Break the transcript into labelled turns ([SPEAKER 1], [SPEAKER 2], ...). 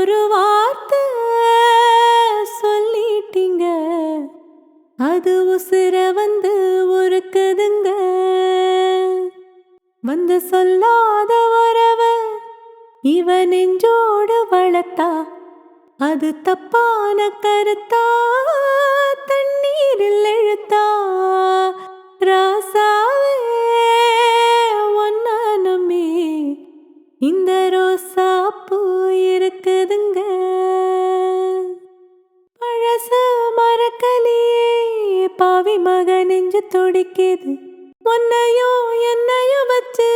[SPEAKER 1] ஒரு வார்த்தை சொல்லிட்டீங்க. அது உசுர வந்து ஒரு கதுங்க வந்து சொல்லாத வரவ இவ நெஞ்சோடு வளர்த்தா அது தப்பான கருத்தா? தண்ணீரில் எழுத்தா? ராசாவே ஒன்னா இந்த ரோசா இருக்குதுங்க பழச மரக்கலியே பாவி மக நெஞ்சு துடிக்குது. உன்னையோ என்னையோ வச்சு